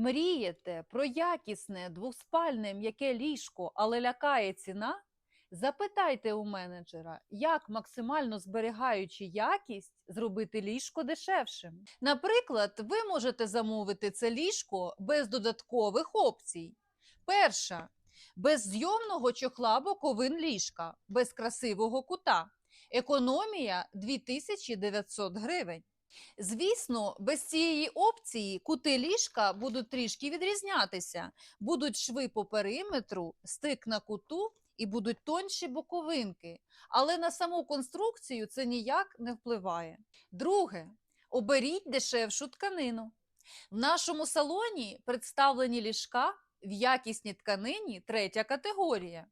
Мрієте про якісне двоспальне м'яке ліжко, але лякає ціна? Запитайте у менеджера, як максимально зберігаючи якість, зробити ліжко дешевшим. Наприклад, ви можете замовити це ліжко без додаткових опцій. Перша без зйомного чохла боковин ліжка, без красивого кута. Економія 2900 гривень. Звісно, без цієї опції кути ліжка будуть трішки відрізнятися. Будуть шви по периметру, стик на куту і будуть тонші боковинки. Але на саму конструкцію це ніяк не впливає. Друге, оберіть дешевшу тканину. В нашому салоні представлені ліжка в якісній тканині третя категорія.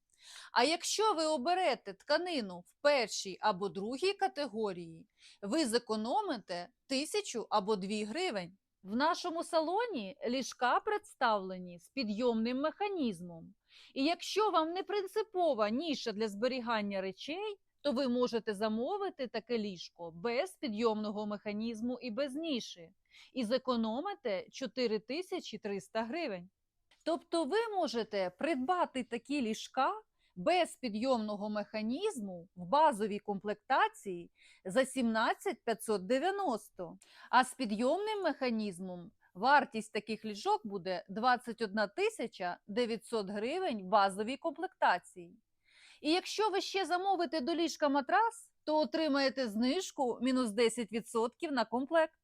А якщо ви оберете тканину в першій або другій категорії, ви зекономите тисячу або дві гривень. В нашому салоні ліжка представлені з підйомним механізмом. І якщо вам не принципова ніша для зберігання речей, то ви можете замовити таке ліжко без підйомного механізму і без ніші, і зекономите 4300 гривень. Тобто ви можете придбати такі ліжка без підйомного механізму в базовій комплектації за 17 590, а з підйомним механізмом вартість таких ліжок буде 21 900 гривень в базовій комплектації. І якщо ви ще замовите до ліжка матрас, то отримаєте знижку мінус 10% на комплект.